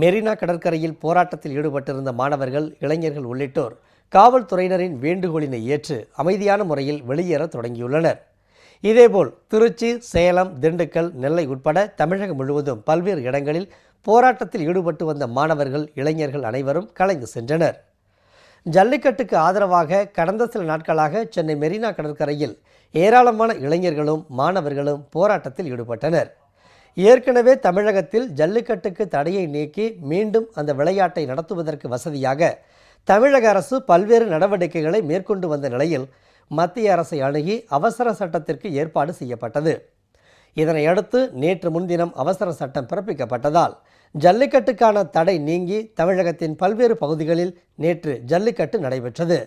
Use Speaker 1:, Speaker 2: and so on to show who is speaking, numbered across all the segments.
Speaker 1: மெரினா கடற்கரையில் போராட்டத்தில் ஈடுபட்டிருந்த மாணவர்கள் இளைஞர்கள் உள்ளிட்டோர் காவல்துறையினரின் வேண்டுகோளினை ஏற்று அமைதியான முறையில் வெளியேற தொடங்கியுள்ளனர். இதேபோல் திருச்சி சேலம் திண்டுக்கல் நெல்லை உட்பட தமிழகம் முழுவதும் பல்வேறு இடங்களில் போராட்டத்தில் ஈடுபட்டு வந்த மாணவர்கள் இளைஞர்கள் அனைவரும் கலைந்து சென்றனர். ஜல்லிக்கட்டுக்கு ஆதரவாக கடந்த சில நாட்களாக சென்னை மெரினா கடற்கரையில் ஏராளமான இளைஞர்களும் மாணவர்களும் போராட்டத்தில் ஈடுபட்டனர். ஏற்கனவே தமிழகத்தில் ஜல்லிக்கட்டுக்கு தடையை நீக்கி மீண்டும் அந்த விளையாட்டை நடத்துவதற்கு வசதியாக தமிழக அரசு பல்வேறு நடவடிக்கைகளை மேற்கொண்டு வந்த நிலையில் மத்திய அரசை அணுகி அவசர சட்டத்திற்கு ஏற்பாடு செய்யப்பட்டது. இதனையடுத்து நேற்று முன்தினம் அவசர சட்டம் பிறப்பிக்கப்பட்டதால் ஜல்லிக்கட்டுக்கான தடை நீங்கி தமிழகத்தின் பல்வேறு பகுதிகளில் நேற்று ஜல்லிக்கட்டு நடைபெற்றது.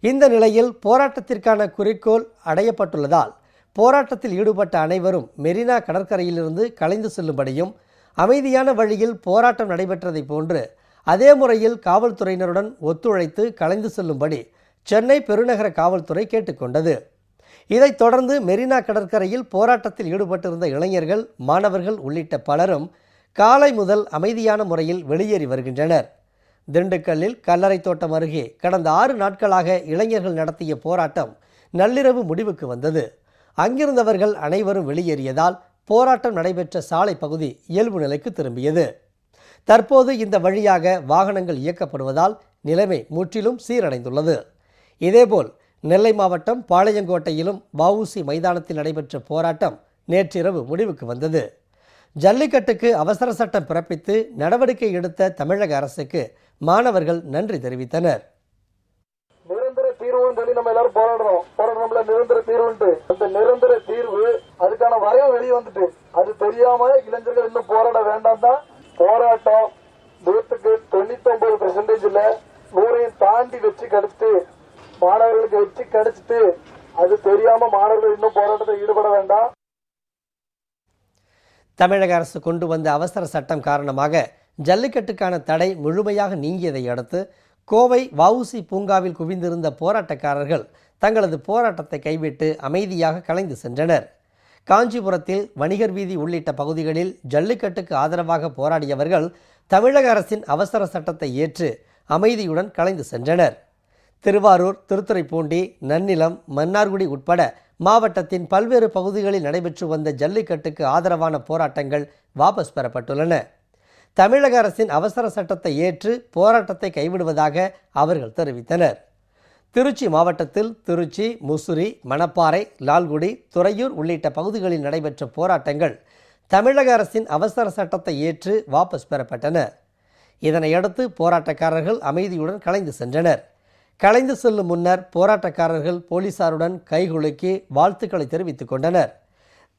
Speaker 1: இந்த நிலையில் போராட்டத்திற்கான குறிக்கோள் அடையப்பட்டுள்ளதால் போராட்டத்தில் ஈடுபட்ட அனைவரும் மெரினா கடற்கரையிலிருந்து கலைந்து செல்லும்படியும் அமைதியான வழியில் போராட்டம் நடைபெற்றதைப் போன்று அதே முறையில் காவல்துறையினருடன் ஒத்துழைத்து கலைந்து செல்லும்படி சென்னை பெருநகர காவல்துறை கேட்டுக்கொண்டது. இதைத் தொடர்ந்து மெரினா கடற்கரையில் போராட்டத்தில் ஈடுபட்டிருந்த இளைஞர்கள் மாணவர்கள் உள்ளிட்ட பலரும் காலை முதல் அமைதியான முறையில் வெளியேறி வருகின்றனர். திண்டுக்கல்லில் கல்லறை தோட்டம் அருகே கடந்த ஆறு நாட்களாக இளைஞர்கள் நடத்திய போராட்டம் நள்ளிரவு முடிவுக்கு வந்தது. அங்கிருந்தவர்கள் அனைவரும் வெளியேறியதால் போராட்டம் நடைபெற்ற சாலை பகுதி இயல்பு நிலைக்கு திரும்பியது. தற்போது இந்த வழியாக வாகனங்கள் இயக்கப்படுவதால் நிலைமை முற்றிலும் சீரடைந்துள்ளது. இதேபோல் நெல்லை மாவட்டம் பாளையங்கோட்டையிலும் வவுசி மைதானத்தில் நடைபெற்ற போராட்டம் நேற்றிரவு முடிவுக்கு வந்தது. ஜல்லிக்கட்டுக்கு அவசர சட்டம் பிறப்பித்து நடவடிக்கை எடுத்த தமிழக அரசுக்கு மாணவர்கள் நன்றி தெரிவித்தனர்.
Speaker 2: நிரந்தர தீர்வுன்னு சொல்லி நம்ம எல்லாரும் போராடுறோம். போராடுறோம்ல நிரந்தர தீர்வுன்ட்டு. அந்த நிரந்தர தீர்வு அதுக்கான வரைவு வெளியே வந்துட்டு. அது தெரியாம இளைஞர்கள் இன்னும் போராட வேண்டாம் தான் போராட்டம் நூற்றுக்கு தொண்ணூத்தி ஒன்பது பெர்சன்டேஜ்ல நூறையும் தாண்டி வச்சு கிடைச்சிட்டு மாணவர்களுக்கு வச்சு கிடைச்சிட்டு அது தெரியாம மாணவர்கள் இன்னும் போராட்டத்தில் ஈடுபட வேண்டாம்.
Speaker 1: தமிழக அரசு கொண்டு வந்த அவசர சட்டம் காரணமாக ஜல்லிக்கட்டுக்கான தடை முழுமையாக நீங்கியதை அடுத்து கோவை வஉசி பூங்காவில் குவிந்திருந்த போராட்டக்காரர்கள் தங்களது போராட்டத்தை கைவிட்டு அமைதியாக கலைந்து சென்றனர். காஞ்சிபுரத்தில் வணிகர் வீதி உள்ளிட்ட பகுதிகளில் ஜல்லிக்கட்டுக்கு ஆதரவாக போராடியவர்கள் தமிழக அரசின் அவசர சட்டத்தை ஏற்று அமைதியுடன் கலைந்து சென்றனர். திருவாரூர் திருத்துறைப்பூண்டி நன்னிலம் மன்னார்குடி உட்பட மாவட்டத்தின் பல்வேறு பகுதிகளில் நடைபெற்று வந்த ஜல்லிக்கட்டுக்கு ஆதரவான போராட்டங்கள் வாபஸ் பெறப்பட்டுள்ளன. தமிழக அரசின் அவசர சட்டத்தை ஏற்று போராட்டத்தை கைவிடுவதாக அவர்கள் தெரிவித்தனர். திருச்சி மாவட்டத்தில் திருச்சி முசிறி மணப்பாறை லால்குடி துறையூர் உள்ளிட்ட பகுதிகளில் நடைபெற்ற போராட்டங்கள் தமிழக அரசின் அவசர சட்டத்தை ஏற்று வாபஸ் பெறப்பட்டன. இதனையடுத்து போராட்டக்காரர்கள் அமைதியுடன் கலைந்து சென்றனர். கலைந்து செல்லும் முன்னர் போராட்டக்காரர்கள் போலீசாருடன் கைகுலுக்கி வாழ்த்துக்களை தெரிவித்துக் கொண்டனர்.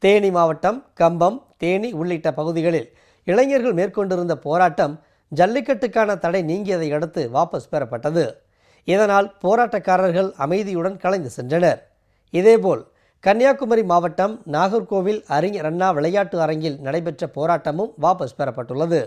Speaker 1: தேனி மாவட்டம் கம்பம் தேனி உள்ளிட்ட பகுதிகளில் இளைஞர்கள் மேற்கொண்டிருந்த போராட்டம் ஜல்லிக்கட்டுக்கான தடை நீங்கியதை அடுத்து வாபஸ் பெறப்பட்டது. இதனால் போராட்டக்காரர்கள் அமைதியுடன் கலைந்து சென்றனர். இதேபோல் கன்னியாகுமரி மாவட்டம் நாகர்கோவில் அறிஞர் அண்ணா விளையாட்டு அரங்கில் நடைபெற்ற போராட்டமும் வாபஸ் பெறப்பட்டுள்ளது.